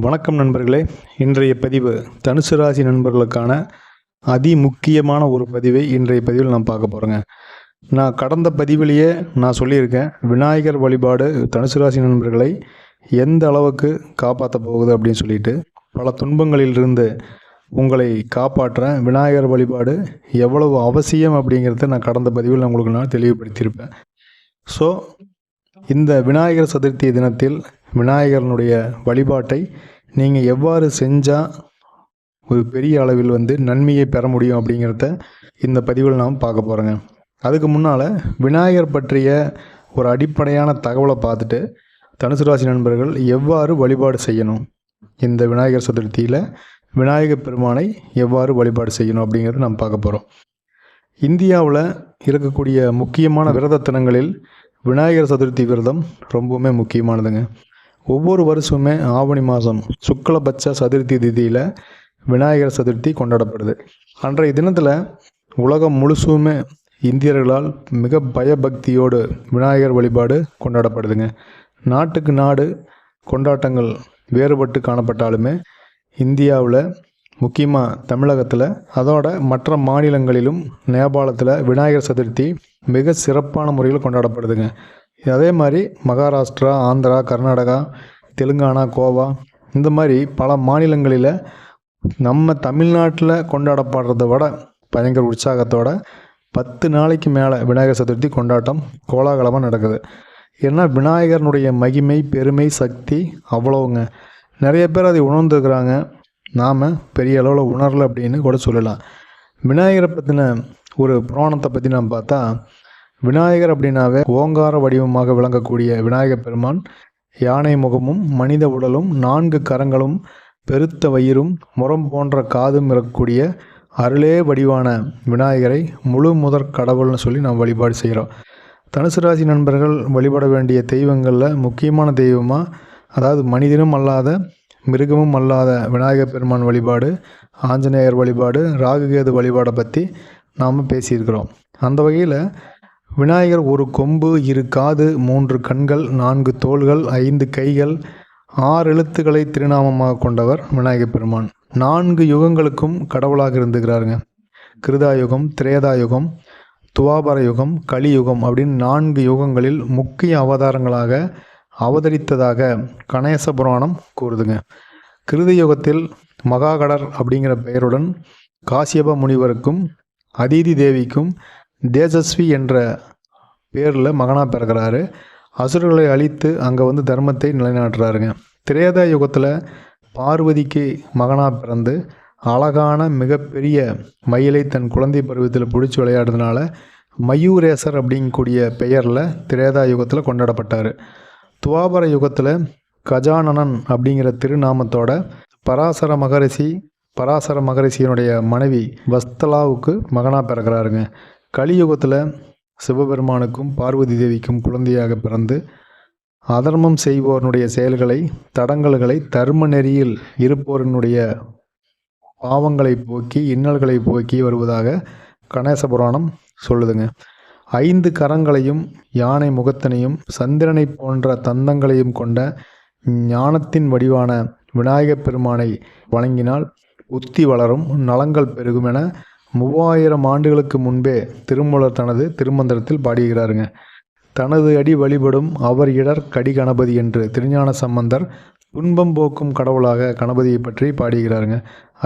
வணக்கம் நண்பர்களே. இன்றைய பதிவு தனுசு ராசி நண்பர்களுக்கான அதி முக்கியமான ஒரு பதிவை இன்றைய பதிவில் நான் பார்க்க போகிறேங்க நான் கடந்த பதிவிலேயே நான் சொல்லியிருக்கேன் விநாயகர் வழிபாடு தனுசு ராசி நண்பர்களை எந்த அளவுக்கு காப்பாற்ற போகுது அப்படின்னு சொல்லிட்டு. பல துன்பங்களிலிருந்து உங்களை காப்பாற்ற விநாயகர் வழிபாடு எவ்வளவு அவசியம் அப்படிங்கிறத நான் கடந்த பதிவில் உங்களுக்கு நான் தெளிவுபடுத்தியிருப்பேன். ஸோ இந்த விநாயகர் சதுர்த்தி தினத்தில் விநாயகரனுடைய வழிபாட்டை நீங்கள் எவ்வாறு செஞ்சால் ஒரு பெரிய அளவில் வந்து நன்மையை பெற முடியும் அப்படிங்கிறத இந்த பதிவில் நாம் பார்க்க போகிறோங்க அதுக்கு முன்னால் விநாயகர் பற்றிய ஒரு அடிப்படையான தகவலை பார்த்துட்டு தனுசு ராசி நண்பர்கள் எவ்வாறு வழிபாடு செய்யணும்? இந்த விநாயகர் சதுர்த்தியில் விநாயகர் பெருமானை எவ்வாறு வழிபாடு செய்யணும் அப்படிங்கிறத நாம் பார்க்க போகிறோம் இந்தியாவில் இருக்கக்கூடிய முக்கியமான விரத தினங்களில் விநாயகர் சதுர்த்தி விரதம் ரொம்பவுமே முக்கியமானதுங்க. ஒவ்வொரு வருஷமுமே ஆவணி மாதம் சுக்லபட்ச சதுர்த்தி திதியில் விநாயகர் சதுர்த்தி கொண்டாடப்படுது. அன்றைய தினத்தில் உலகம் முழுசுமே இந்தியர்களால் மிக பயபக்தியோடு விநாயகர் வழிபாடு கொண்டாடப்படுதுங்க. நாட்டுக்கு நாடு கொண்டாட்டங்கள் வேறுபட்டு காணப்பட்டாலுமே இந்தியாவில் முக்கியமாக தமிழகத்தில் அதோட மற்ற மாநிலங்களிலும் நேபாளத்தில் விநாயகர் சதுர்த்தி மிக சிறப்பான முறையில் கொண்டாடப்படுதுங்க. அதே மாதிரி மகாராஷ்டிரா ஆந்திரா கர்நாடகா தெலுங்கானா கோவா இந்த மாதிரி பல மாநிலங்களில் நம்ம தமிழ்நாட்டில் கொண்டாடப்படுறத விட பயங்கர உற்சாகத்தோட பத்து நாளைக்கு மேலே விநாயகர் சதுர்த்தி கொண்டாட்டம் கோலாகலமாக நடக்குது. ஏன்னா விநாயகரனுடைய மகிமை பெருமை சக்தி அவ்வளோங்க நிறைய பேர் அதை உணர்ந்துருக்குறாங்க. நாம் பெரிய அளவில் உணரலை அப்படின்னு கூட சொல்லலாம். விநாயகரை பற்றின ஒரு புராணத்தை பற்றி நாம் பார்த்தா விநாயகர் அப்படின்னாவே ஓங்கார வடிவமாக விளங்கக்கூடிய விநாயகர் பெருமான். யானை முகமும் மனித உடலும் நான்கு கரங்களும் பெருத்த வயிறும் முரம் போன்ற காதும் இருக்கக்கூடிய அருளே வடிவான விநாயகரை முழு முதற் கடவுள்னு சொல்லி நாம் வழிபாடு செய்கிறோம். தனுசு ராசி நண்பர்கள் வழிபட வேண்டிய தெய்வங்களில் முக்கியமான தெய்வமாக அதாவது மனிதனும் அல்லாத மிருகமும் அல்லாத விநாயகர் பெருமான் வழிபாடு ஆஞ்சநேயர் வழிபாடு ராகுகேது வழிபாடை பற்றி நாம் பேசியிருக்கிறோம். அந்த வகையில் விநாயகர் ஒரு கொம்பு இரு காது மூன்று கண்கள் நான்கு தோள்கள் ஐந்து கைகள் ஆறு எழுத்துக்களை திருநாமமாக கொண்டவர் விநாயகர் பெருமான். நான்கு யுகங்களுக்கும் கடவுளாக இருந்துக்கிறாருங்க கிருதாயுகம் திரேதாயுகம் துவாபர யுகம் கலியுகம் அப்படின்னு நான்கு யுகங்களில் முக்கிய அவதாரங்களாக அவதரித்ததாக கணேச புராணம் கூறுதுங்க. கிருத யுகத்தில் மகாகடர் அப்படிங்கிற பெயருடன் காசியப முனிவருக்கும் அதிதி தேவிக்கும் தேஜஸ்வி என்ற பேரில் மகனாக பிறக்கிறாரு. அசுரர்களை அழித்து அங்கே வந்து தர்மத்தை நிலைநாட்டுறாருங்க. திரேதா யுகத்தில் பார்வதிக்கு மகனாக பிறந்து அழகான மிகப்பெரிய மயிலை தன் குழந்தை பருவத்தில் பிடிச்சி விளையாடுறதுனால மயூரேசர் அப்படிங்கக்கூடிய பெயரில் திரேதா யுகத்தில் கொண்டாடப்பட்டார். துவாபர யுகத்தில் கஜானனன் அப்படிங்கிற திருநாமத்தோட பராசர மகரிஷி பராசர மகரிஷியினுடைய மனைவி வஸ்தலாவுக்கு மகனாக பிறக்கிறாருங்க. கலியுகத்தில் சிவபெருமானுக்கும் பார்வதி தேவிக்கும் குழந்தையாக பிறந்து அதர்மம் செய்வோருடைய செயல்களை தடங்கல்களை தர்ம நெறியில் இருப்போரினுடைய பாவங்களை போக்கி இன்னல்களை போக்கி வருவதாக கணேச புராணம் சொல்லுதுங்க. ஐந்து கரங்களையும் யானை முகத்தினையும் சந்திரனை போன்ற தந்தங்களையும் கொண்ட ஞானத்தின் வடிவான விநாயகப் பெருமானை வழங்கினால் புத்தி வளரும் நலங்கள் பெருகும் என மூவாயிரம் ஆண்டுகளுக்கு முன்பே திருமூலர் தனது திருமந்திரத்தில் பாடியிருக்கிறாருங்க. தனது அடி வழிபடும் அவர் இடர் கடி கணபதி என்று திருஞான சம்பந்தர் துன்பம் போக்கும் கடவுளாக கணபதியை பற்றி பாடுகிறாருங்க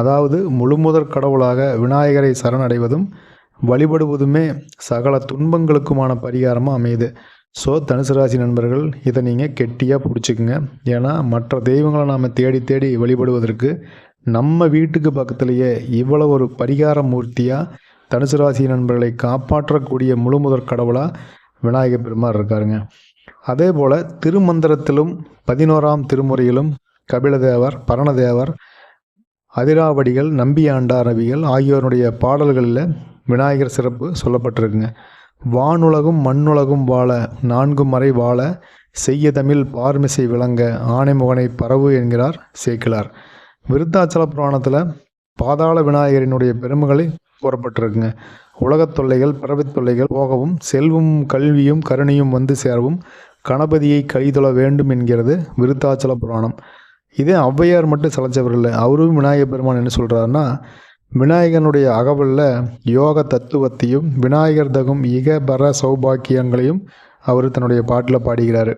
அதாவது முழுமுதற் கடவுளாக விநாயகரை சரணடைவதும் வழிபடுவதுமே சகல துன்பங்களுக்குமான பரிகாரமாக அமையுது. ஸோ தனுசு ராசி நண்பர்கள் இதை நீங்கள் கெட்டியாக பிடிச்சிக்குங்க. ஏன்னா மற்ற தெய்வங்களை நாம் தேடி தேடி வழிபடுவதற்கு நம்ம வீட்டுக்கு பக்கத்துலேயே இவ்வளோ ஒரு பரிகார மூர்த்தியாக தனுசு ராசி நண்பர்களை காப்பாற்றக்கூடிய முழுமுதற் கடவுளாக விநாயகர் பெருமாள் இருக்காருங்க. அதே போல் திருமந்திரத்திலும் பதினோராம் திருமுறையிலும் கபிலதேவர் பரணதேவர் அதிராவடிகள் நம்பியாண்டா நபிகள் ஆகியோருடைய பாடல்களில் விநாயகர் சிறப்பு சொல்லப்பட்டிருக்குங்க. வானுலகும் மண்ணுலகும் வாழ நான்கு மறை வாழ செய்ய தமிழ் பார்மிசை விளங்க ஆனைமுகனை பரவு என்கிறார் சேக்கிலார் விருத்தாச்சல புராணத்தில் பாதாள விநாயகரினுடைய பெருமைகளை கூறப்பட்டிருக்குங்க. உலகத் தொல்லைகள் பிறவித் தொல்லைகள் போகவும் செல்வமும் கல்வியும் கருணையும் வந்து சேரவும் கணபதியை கைதொழ வேண்டும் என்கிறது விருத்தாச்சல புராணம். இதே ஔவையார் மட்டும் சலைச்சவர் இல்லை அவரும் விநாயகர் பெருமான் என்ன சொல்கிறாருன்னா விநாயகனுடைய அகவலில் யோக தத்துவத்தையும் விநாயகர் தகும் இகபர சௌபாக்கியங்களையும் அவர் தன்னுடைய பாட்டில் பாடுகிறார்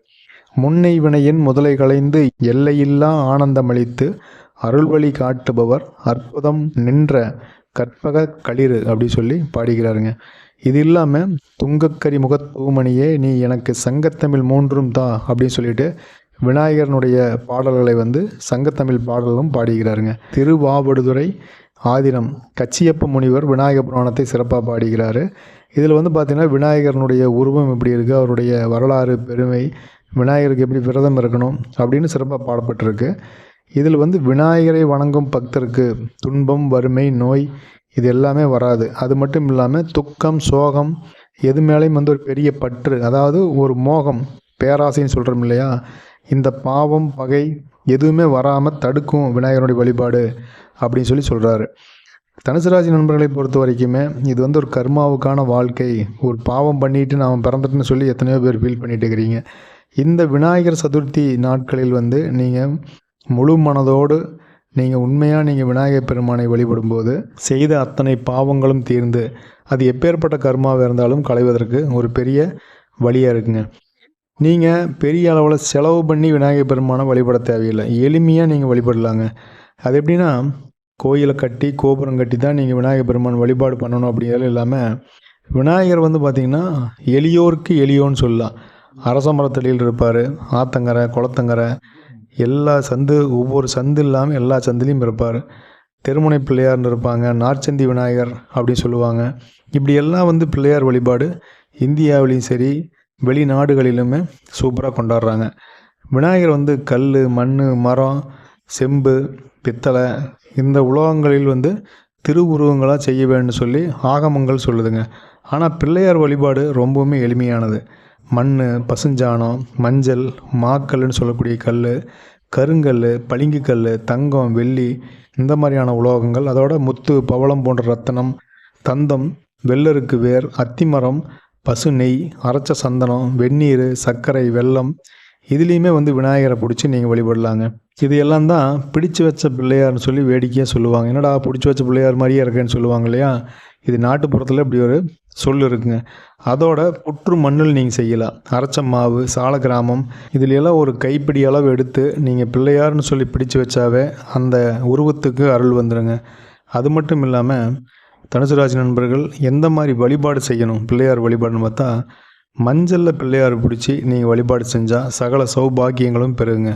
முன்னை வினையின் முதலை களைந்து எல்லையில்லா ஆனந்தமளித்து அருள்வழி காட்டுபவர் அற்புதம் நின்ற கற்பக களிறு அப்படி சொல்லி பாடுகிறாருங்க இது இல்லாமல் துங்கக்கரி முகத்தூமணியே நீ எனக்கு சங்கத்தமிழ் மூன்றும் தா அப்படின்னு சொல்லிட்டு விநாயகரனுடைய பாடல்களை வந்து சங்கத்தமிழ் பாடலும் பாடுகிறாருங்க திருவாவடுதுறை ஆதினம் கச்சியப்ப முனிவர் விநாயக புராணத்தை சிறப்பாக பாடுகிறாரு இதில் வந்து பார்த்திங்கன்னா விநாயகரனுடைய உருவம் எப்படி இருக்குது அவருடைய வரலாறு பெருமை விநாயகருக்கு எப்படி விரதம் இருக்கணும் அப்படின்னு சிறப்பாக பாடப்பட்டிருக்கு. இதில் வந்து விநாயகரை வணங்கும் பக்தருக்கு துன்பம் வறுமை நோய் இது எல்லாமே வராது. அது மட்டும் இல்லாமல் துக்கம் சோகம் எது மேலேயும் வந்து ஒரு பெரிய பற்று அதாவது ஒரு மோகம் பேராசைன்னு சொல்கிறோம் இல்லையா? இந்த பாவம் பகை எதுவுமே வராமல் தடுக்கும் விநாயகருடைய வழிபாடு அப்படின்னு சொல்லி சொல்கிறாரு தனுசு ராசி நண்பர்களை பொறுத்த வரைக்குமே இது வந்து ஒரு கர்மாவுக்கான வாழ்க்கை. ஒரு பாவம் பண்ணிட்டு நாம் பிறந்துட்டுன்னு சொல்லி எத்தனையோ பேர் ஃபீல் பண்ணிட்டு இருக்கிறீங்க. இந்த விநாயகர் சதுர்த்தி நாட்களில் வந்து நீங்கள் முழு மனதோடு நீங்கள் உண்மையாக நீங்கள் விநாயகர் பெருமானை வழிபடும்போது செய்த அத்தனை பாவங்களும் தீர்ந்து அது எப்பேற்பட்ட கர்மாவாக இருந்தாலும் களைவதற்கு ஒரு பெரிய வழியாக இருக்குங்க. நீங்கள் பெரிய அளவில் செலவு பண்ணி விநாயகர் பெருமானை வழிபட தேவையில்லை. எளிமையாக நீங்கள் வழிபடலாங்க. அது எப்படின்னா கோயிலை கட்டி கோபுரம் கட்டி தான் நீங்கள் விநாயகர் பெருமான் வழிபாடு பண்ணணும் அப்படிங்கிறது இல்லாமல் விநாயகர் வந்து பார்த்திங்கன்னா எளியோருக்கு எளியோன்னு சொல்லலாம். அரச மரத்தடியில் இருப்பார் ஆத்தங்கரை குளத்தங்கரை எல்லா சந்து ஒவ்வொரு சந்து இல்லாமல் எல்லா சந்துலேயும் இருப்பார். தெருமுனை பிள்ளையார்னு இருப்பாங்க நார்ச்சந்தி விநாயகர் அப்படின்னு சொல்லுவாங்க. இப்படி எல்லாம் வந்து பிள்ளையார் வழிபாடு இந்தியாவிலையும் சரி வெளிநாடுகளிலுமே சூப்பராக கொண்டாடுறாங்க. விநாயகர் வந்து கல் மண் மரம் செம்பு பித்தளை இந்த உலோகங்களில் வந்து திருவுருவங்களாக செய்ய வேண்டும் சொல்லி ஆகமங்கள் சொல்லுதுங்க. ஆனால் பிள்ளையார் வழிபாடு ரொம்பவுமே எளிமையானது. மண் பசுஞ்சாணம் மஞ்சள் மாக்கல்னு சொல்லக்கூடிய கல் கருங்கல் பளிங்கு கல் தங்கம் வெள்ளி இந்த மாதிரியான உலோகங்கள். அதோட முத்து பவளம் போன்ற ரத்தனம் தந்தம் வெள்ளருக்கு வேர் அத்திமரம் பசு நெய் அரைச்ச சந்தனம் வெந்நீர் சர்க்கரை வெல்லம் இதுலேயுமே வந்து விநாயகரை பிடிச்சி நீங்கள் வழிபடலாங்க. இது எல்லாம் தான் பிடிச்சு வச்ச பிள்ளையார்னு சொல்லி வேடிக்கையாக சொல்லுவாங்க. என்னடா பிடிச்சி வச்ச பிள்ளையார் மாதிரியே இருக்கேன்னு சொல்லுவாங்க இல்லையா? இது நாட்டுப்புறத்தில் இப்படி ஒரு சொல் இருக்குங்க அதோட புற்று மண்ணில் நீங்கள் செய்யலாம். அரைச்ச மாவு சால கிராமம் இதில் எல்லாம் ஒரு கைப்பிடி அளவு எடுத்து நீங்கள் பிள்ளையார்னு சொல்லி பிடிச்சு வச்சாவே அந்த உருவத்துக்கு அருள் வந்துடுங்க அது மட்டும் இல்லாமல் தனுசுராஜ் நண்பர்கள் எந்த மாதிரி வழிபாடு செய்யணும்? பிள்ளையார் வழிபாடுன்னு பார்த்தா மஞ்சளில் பிள்ளையார் பிடிச்சி நீங்கள் வழிபாடு செஞ்சால் சகல சௌபாக்கியங்களும் பெறுங்க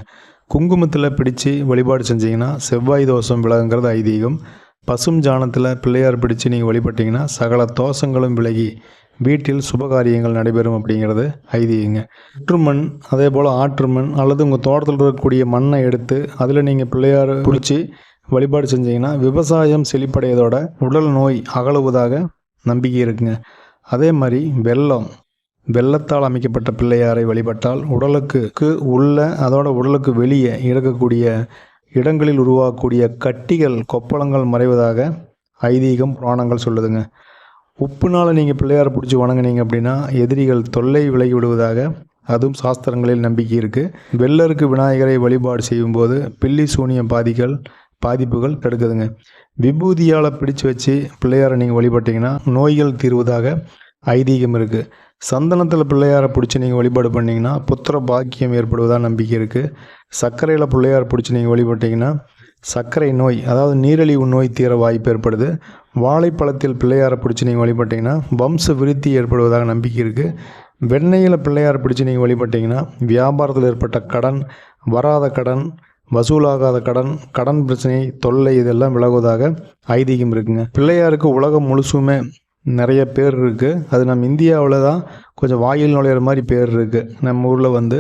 குங்குமத்தில் பிடிச்சி வழிபாடு செஞ்சீங்கன்னா செவ்வாய் தோஷம் விலகுங்கிறது ஐதீகம். பசும் ஜானத்தில் பிள்ளையார் பிடிச்சு நீங்கள் வழிபட்டிங்கன்னா சகல தோஷங்களும் விலகி வீட்டில் சுபகாரியங்கள் நடைபெறும் அப்படிங்கிறது ஐதீகங்க. ஆற்றுமண் அதே போல் ஆற்றுமண் அல்லது உங்கள் தோட்டத்தில் இருக்கக்கூடிய மண்ணை எடுத்து அதில் நீங்கள் பிள்ளையார் பிடிச்சி வழிபாடு செஞ்சீங்கன்னா விவசாயம் செழிப்படையதோட உடல் நோய் அகலுவதாக நம்பிக்கை இருக்குங்க. அதே மாதிரி வெள்ளம் வெள்ளத்தால் அமைக்கப்பட்ட பிள்ளையாரை வழிபட்டால் உடலுக்கு உள்ள அதோட உடலுக்கு வெளியே இருக்கக்கூடிய இடங்களில் உருவாகக்கூடிய கட்டிகள் கொப்பளங்கள் மறைவதாக ஐதீகம் புராணங்கள் சொல்லுதுங்க. உப்புனால் நீங்கள் பிள்ளையார் பிடிச்சி வணங்குனீங்க அப்படின்னா எதிரிகள் தொல்லை விலகி விடுவதாக அதுவும் சாஸ்திரங்களில் நம்பிக்கை இருக்குது வெள்ளருக்கு விநாயகரை வழிபாடு செய்யும்போது பில்லி சூனியம் பாதிகள் பாதிப்புகள் தடுக்குதுங்க. விபூதியால் பிடிச்சு வச்சு பிள்ளையாரை நீங்கள் வழிபட்டீங்கன்னா நோய்கள் தீர்வதாக ஐதீகம் இருக்குது சந்தனத்தில் பிள்ளையாரை பிடிச்சி நீங்கள் வழிபாடு பண்ணிங்கன்னா புத்திர பாக்கியம் ஏற்படுவதாக நம்பிக்கை இருக்குது சர்க்கரையில் பிள்ளையார் பிடிச்சி நீங்கள் வழிபட்டிங்கன்னா சர்க்கரை நோய் அதாவது நீரிழிவு நோய் தீர வாய்ப்பு ஏற்படுது. வாழைப்பழத்தில் பிள்ளையாரை பிடிச்சி நீங்கள் வழிபட்டிங்கன்னா வம்ச விருத்தி ஏற்படுவதாக நம்பிக்கை இருக்குது வெண்ணெயில் பிள்ளையார் பிடிச்சி நீங்கள் வழிபட்டிங்கன்னா வியாபாரத்தில் ஏற்பட்ட கடன் வராத கடன் வசூலாகாத கடன் கடன் பிரச்சனை தொல்லை இதெல்லாம் விலகுவதாக ஐதீகம் இருக்குங்க. பிள்ளையாருக்கு உலகம் முழுசுமே நிறைய பேர் இருக்குது அது நம்ம இந்தியாவில் தான் கொஞ்சம் வாயில் நுழையிற மாதிரி பேர் இருக்குது நம்ம ஊரில் வந்து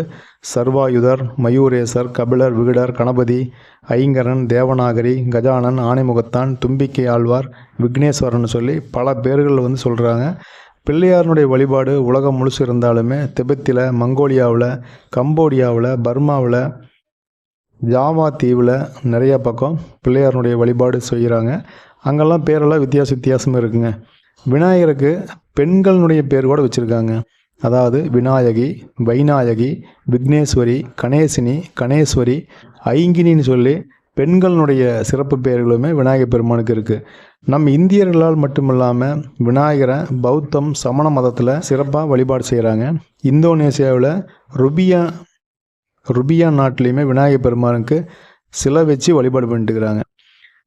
சர்வாயுதர் மயூரேசர் கபிலர் விகடர் கணபதி ஐங்கரன் தேவநாகரி கஜானன் ஆணைமுகத்தான் தும்பிக்கை ஆழ்வார் விக்னேஸ்வரன் சொல்லி பல பேர்கள் வந்து சொல்கிறாங்க பிள்ளையாரனுடைய வழிபாடு உலகம் முழுசு இருந்தாலுமே திபெத்தில் மங்கோலியாவில் கம்போடியாவில் பர்மாவில் ஜாவா தீவில் நிறையா பக்கம் பிள்ளையாரனுடைய வழிபாடு செய்கிறாங்க அங்கெல்லாம் பேரெல்லாம் வித்தியாச வித்தியாசம் இருக்குங்க. விநாயகருக்கு பெண்களுடைய பேர் கூட வச்சுருக்காங்க. அதாவது விநாயகி வைநாயகி விக்னேஸ்வரி கணேசினி கணேஸ்வரி ஐங்கினின்னு சொல்லி பெண்களுடைய சிறப்பு பெயர்களுமே விநாயகர் பெருமானுக்கு இருக்குது நம் இந்தியர்களால் மட்டுமில்லாமல் விநாயகரை பௌத்தம் சமண மதத்தில் சிறப்பாக வழிபாடு செய்கிறாங்க இந்தோனேசியாவில் ருபியா ருபியா நாட்டிலையுமே விநாயகர் பெருமானுக்கு சிலை வச்சு வழிபாடு பண்ணிட்டுருக்கிறாங்க.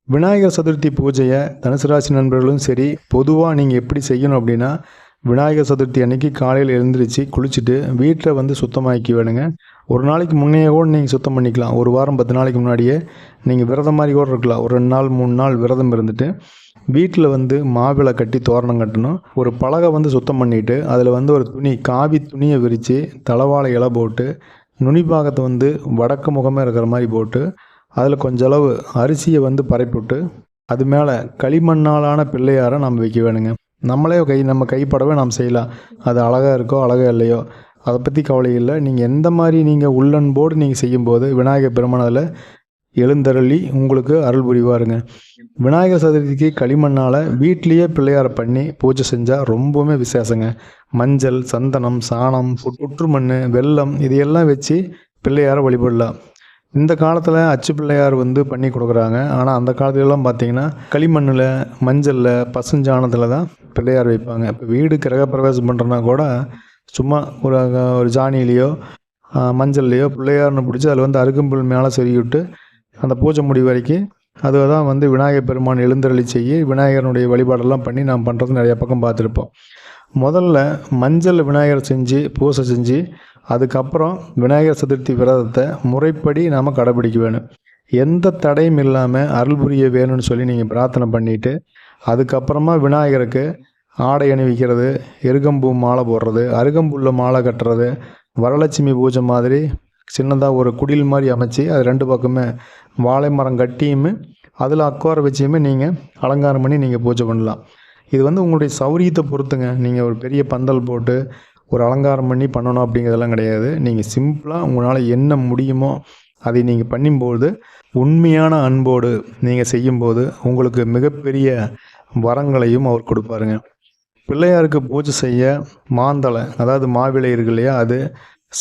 விநாயகர் சதுர்த்தி பூஜையை தனுசு ராசி நண்பர்களும் சரி பொதுவாக நீங்கள் எப்படி செய்யணும் அப்படின்னா விநாயகர் சதுர்த்தி அன்னைக்கு காலையில் எழுந்திரிச்சு குளிச்சுட்டு வீட்டை வந்து சுத்தமாக்கி வேணுங்க ஒரு நாளைக்கு முன்னையே கூட நீங்கள் சுத்தம் பண்ணிக்கலாம். ஒரு வாரம் பத்து நாளைக்கு முன்னாடியே நீங்கள் விரதம் மாதிரி கூட இருக்கலாம். ஒரு ரெண்டு நாள் மூணு நாள் விரதம் இருந்துட்டு வீட்டில் வந்து மாவிளை கட்டி தோரணம் கட்டணும். ஒரு பலகை வந்து சுத்தம் பண்ணிவிட்டு அதில் வந்து ஒரு துணி காவி துணியை விரித்து தளவாழை இலை போட்டு நுனிப்பாகத்தை வந்து வடக்கு முகமே இருக்கிற மாதிரி போட்டு அதில் கொஞ்சளவு அரிசியை வந்து பரப்பிவிட்டு அது மேலே களிமண்ணாலான பிள்ளையாரை நம்ம வைக்க வேணுங்க. நம்மளே கை நம்ம கைப்படவே நாம் செய்யலாம். அது அழகாக இருக்கோ அழகாக இல்லையோ அதை பற்றி கவலை இல்லை. நீங்கள் எந்த மாதிரி நீங்கள் உள்ளன்போடு நீங்கள் செய்யும்போது விநாயகர் பெருமான் அதில் எழுந்தருளி உங்களுக்கு அருள் புரிவாருங்க. விநாயகர் சதுர்த்திக்கு களிமண்ணால் வீட்லேயே பிள்ளையாரை பண்ணி பூஜை செஞ்சால் ரொம்பவுமே விசேஷங்க. மஞ்சள் சந்தனம் சாணம் புற்று மண் வெள்ளம் இதையெல்லாம் வச்சு பிள்ளையாரை வழிபடலாம். இந்த காலத்தில் அச்சு பிள்ளையார் வந்து பண்ணி கொடுக்குறாங்க. ஆனால் அந்த காலத்துலலாம் பார்த்தீங்கன்னா களிமண்ணில் மஞ்சளில் பசுஞ்சாணத்தில் தான் பிள்ளையார் வைப்பாங்க. இப்போ வீடு கிரகப்பிரவேசம் பண்ணுறனா கூட சும்மா ஒரு ஒரு ஜானிலேயோ மஞ்சள்லேயோ பிள்ளையார்னு பிடிச்சி அதில் வந்து அருகம்புல் மேலே செருகிவிட்டு அந்த பூஜை முடி வரைக்கும் அது தான் வந்து விநாயகர் பெருமான் எழுந்தருளி செய்ய விநாயகருடைய வழிபாடெல்லாம் பண்ணி நாம் பண்ணுறது நிறைய பக்கம் பார்த்துருப்போம் முதல்ல மஞ்சள் விநாயகர் செஞ்சு பூசை செஞ்சு அதுக்கப்புறம் விநாயகர் சதுர்த்தி விரதத்தை முறைப்படி நாம் கடைபிடிக்க வேணும். எந்த தடையும் இல்லாமல் அருள் புரிய வேணும்னு சொல்லி நீங்கள் பிரார்த்தனை பண்ணிவிட்டு அதுக்கப்புறமா விநாயகருக்கு ஆடை அணிவிக்கிறது எருகம்பூ மாலை போடுறது அருகம்புல்ல மாலை கட்டுறது வரலட்சுமி பூஜை மாதிரி சின்னதாக ஒரு குடில் மாதிரி அமைச்சு அது ரெண்டு பக்கமே வாழை மரம் கட்டியுமே அதில் அக்குவார வச்சியுமே நீங்கள் அலங்காரம் பண்ணி நீங்கள் பூஜை பண்ணலாம். இது வந்து உங்களுடைய சௌரியத்தை பொறுத்துங்க. நீங்கள் ஒரு பெரிய பந்தல் போட்டு ஒரு அலங்காரம் பண்ணி பண்ணணும் அப்படிங்கிறதெல்லாம் கிடையாது. நீங்கள் சிம்பிளாக உங்களால் என்ன முடியுமோ அதை நீங்கள் பண்ணும்போது உண்மையான அன்போடு நீங்கள் செய்யும்போது உங்களுக்கு மிகப்பெரிய வரங்களையும் அவர் கொடுப்பாருங்க. பிள்ளையாருக்கு பூஜை செய்ய மாந்தலை அதாவது மாவிளை இருக்கு இல்லையா அது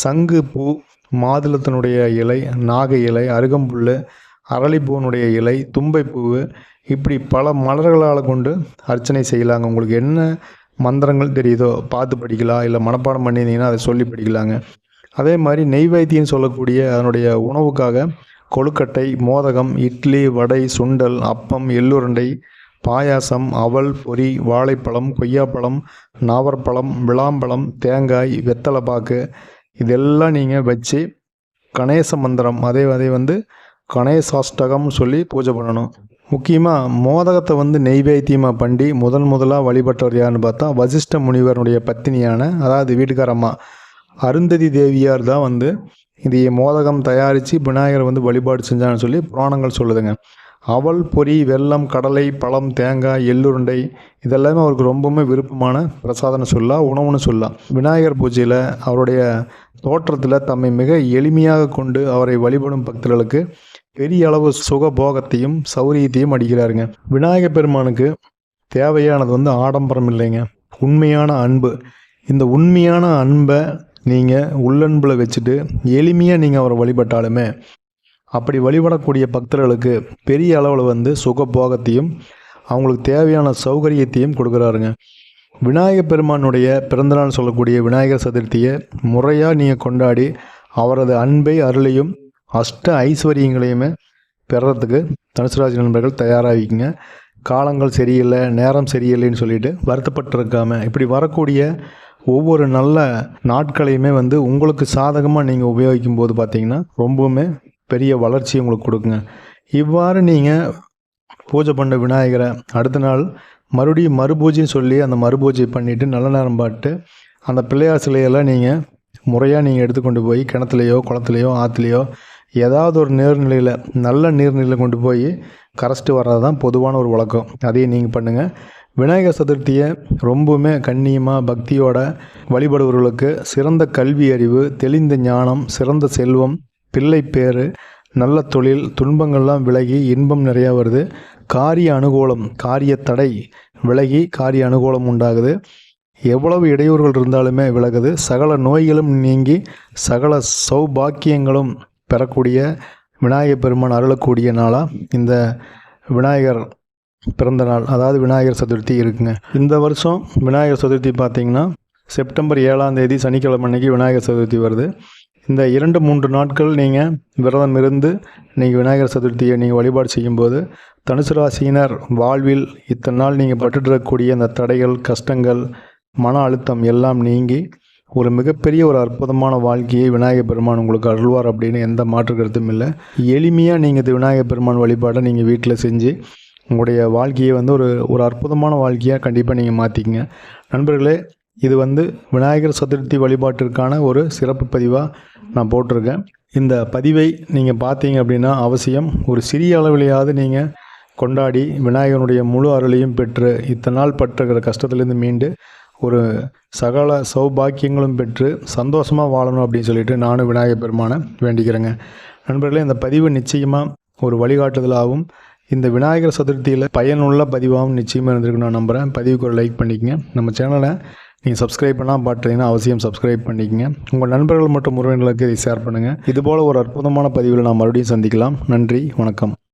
சங்கு பூ மாதுளத்தினுடைய இலை நாகை இலை அருகம்புல் அரளிப்பூனுடைய இலை தும்பைப்பூ இப்படி பல மலர்களால் கொண்டு அர்ச்சனை செய்யலாங்க. உங்களுக்கு என்ன மந்திரங்கள் தெரியுதோ? பார்த்து படிக்கலாம். இல்லை மனப்பாடம் பண்ணியிருந்தீங்கன்னா அதை சொல்லி படிக்கலாங்க. அதே மாதிரி நெய்வேத்தியம் சொல்லக்கூடிய அதனுடைய உணவுக்காக கொழுக்கட்டை மோதகம் இட்லி வடை சுண்டல் அப்பம் எள்ளுருண்டை பாயாசம் அவல் பொரி வாழைப்பழம் கொய்யாப்பழம் நாவற்பழம் விளாம்பழம் தேங்காய் வெத்தலைப்பாக்கு இதெல்லாம் நீங்கள் வச்சு கணேச மந்திரம் அதே அதே வந்து கணேசாஷ்டகம் சொல்லி பூஜை பண்ணணும். முக்கியமாக மோதகத்தை வந்து நெய்வேத்தியமாக பண்ணி முதன் முதலாக வழிபட்டவர் யாருன்னு பார்த்தா வசிஷ்ட முனிவருடைய பத்தினியான அதாவது வீட்டுக்காரம்மா அருந்ததி தேவியார் தான் வந்து இது மோதகம் தயாரித்து விநாயகர் வந்து வழிபாடு செஞ்சான்னு சொல்லி புராணங்கள் சொல்லுதுங்க. அவல் பொரி வெல்லம் கடலை பழம் தேங்காய் எள்ளுருண்டை இதெல்லாமே அவருக்கு ரொம்பவுமே விருப்பமான பிரசாதம்னு சொல்லலாம் உணவுன்னு சொல்லலாம் விநாயகர் பூஜையில் அவருடைய தோற்றத்தில் தம்மை மிக எளிமையாக கொண்டு அவரை வழிபடும் பக்தர்களுக்கு பெரிய அளவு சுகபோகத்தையும் சௌரியத்தையும் அடிக்கிறாருங்க. விநாயகர் பெருமானுக்கு தேவையானது வந்து ஆடம்பரம் இல்லைங்க. உண்மையான அன்பு. இந்த உண்மையான அன்பை நீங்கள் உள்ளன்பில் வச்சுட்டு எளிமையாக நீங்கள் அவரை வழிபட்டாலுமே அப்படி வழிபடக்கூடிய பக்தர்களுக்கு பெரிய அளவில் வந்து சுகபோகத்தையும் அவங்களுக்கு தேவையான சௌகரியத்தையும் கொடுக்குறாருங்க. விநாயகர் பெருமானுடைய பிறந்தநாள் சொல்லக்கூடிய விநாயகர் சதுர்த்தியை முறையாக நீங்கள் கொண்டாடி அவரது அன்பை அருளையும் அஷ்ட ஐஸ்வர்யங்களையுமே பெறத்துக்கு தனுசு ராசி நண்பர்கள் தயாராகிக்குங்க. காலங்கள் சரியில்லை நேரம் சரியில்லைன்னு சொல்லிட்டு வருத்தப்பட்டிருக்காம இப்படி வரக்கூடிய ஒவ்வொரு நல்ல நாட்களையுமே வந்து உங்களுக்கு சாதகமாக நீங்கள் உபயோகிக்கும் போது பார்த்தீங்கன்னா ரொம்பவுமே பெரிய வளர்ச்சி உங்களுக்கு கொடுக்குங்க. இவ்வாறு நீங்கள் பூஜை பண்ண விநாயகரை அடுத்த நாள் மறுபடியும் மறுபூஜைன்னு சொல்லி அந்த மறுபூஜை பண்ணிவிட்டு நல்ல நேரம் பாட்டு அந்த பிள்ளையார் சிலையெல்லாம் நீங்கள் முறையாக நீங்கள் எடுத்துக்கொண்டு போய் கிணத்துலையோ குளத்துலையோ ஆற்றுலையோ ஏதாவது ஒரு நீர்நிலையில் நல்ல நீர்நிலையில் கொண்டு போய் கரைச்சிட்டு வர்றது தான் பொதுவான ஒரு வழக்கம். அதையும் நீங்கள் பண்ணுங்கள் விநாயகர் சதுர்த்தியை ரொம்பவுமே கண்ணியமாக பக்தியோட வழிபடுபவர்களுக்கு சிறந்த கல்வி அறிவு தெளிந்த ஞானம் சிறந்த செல்வம் பிள்ளை பேறு நல்ல தொழில் துன்பங்கள்லாம் விலகி இன்பம் நிறையா வருது. காரிய அனுகூலம் காரிய தடை விலகி காரிய அனுகூலம் உண்டாகுது. எவ்வளவு இடையூறுகள் இருந்தாலுமே விலகுது. சகல நோய்களும் நீங்கி சகல சௌபாக்கியங்களும் பெறக்கூடிய விநாயகர் பெருமான் அருளக்கூடிய நாளாக இந்த விநாயகர் பிறந்த நாள் அதாவது விநாயகர் சதுர்த்தி இருக்குங்க. இந்த வருஷம் விநாயகர் சதுர்த்தி பார்த்தீங்கன்னா செப்டம்பர் ஏழாம் தேதி சனிக்கிழமை அன்னைக்கு விநாயகர் சதுர்த்தி வருது. இந்த இரண்டு மூன்று நாட்கள் நீங்கள் விரதம் இருந்து நீங்கள் விநாயகர் சதுர்த்தியை நீங்கள் வழிபாடு செய்யும்போது தனுசு ராசியினர் வாழ்வில் இத்தனை நாள் நீங்கள் பட்டுருக்கக்கூடிய அந்த தடைகள் கஷ்டங்கள் மன அழுத்தம் எல்லாம் நீங்கி ஒரு மிகப்பெரிய ஒரு அற்புதமான வாழ்க்கையை விநாயகர் பெருமான் உங்களுக்கு அருள்வார் அப்படின்னு எந்த மாற்று கருத்தும் இல்லை. எளிமையாக நீங்கள் இந்த விநாயகர் பெருமான் வழிபாடை நீங்கள் வீட்டில் செஞ்சு உங்களுடைய வாழ்க்கையை வந்து ஒரு ஒரு அற்புதமான வாழ்க்கையாக கண்டிப்பாக நீங்கள் மாற்றிக்கங்க நண்பர்களே இது வந்து விநாயகர் சதுர்த்தி வழிபாட்டிற்கான ஒரு சிறப்பு பதிவாக நான் போட்டிருக்கேன். இந்த பதிவை நீங்கள் பார்த்தீங்க அப்படின்னா அவசியம். ஒரு சிறிய அளவிலையாவது நீங்கள் கொண்டாடி விநாயகனுடைய முழு அருளையும் பெற்று இத்தனை நாள் பற்றுகிற கஷ்டத்துலேருந்து மீண்டு ஒரு சகல சௌபாக்கியங்களும் பெற்று சந்தோஷமாக வாழணும் அப்படின்னு சொல்லிட்டு நானும் விநாயகர் பெருமானை வேண்டிக்கிறேங்க. நண்பர்களே இந்த பதிவு நிச்சயமாக ஒரு வழிகாட்டுதலாகவும் இந்த விநாயகர் சதுர்த்தியில் பயனுள்ள பதிவாகவும் நிச்சயமாக இருந்திருக்கு நான் நம்புகிறேன் பதிவுக்கு ஒரு லைக் பண்ணிக்கங்க. நம்ம சேனலை நீங்கள் சப்ஸ்கிரைப் பண்ணால் பார்த்தீங்கன்னா அவசியம் சப்ஸ்கிரைப் பண்ணிக்கங்க. உங்கள் நண்பர்கள் மற்றும் உறவினர்களுக்கு இதை ஷேர் பண்ணுங்கள் இதுபோல் ஒரு அற்புதமான பதிவில் நான் மறுபடியும் சந்திக்கலாம். நன்றி வணக்கம்.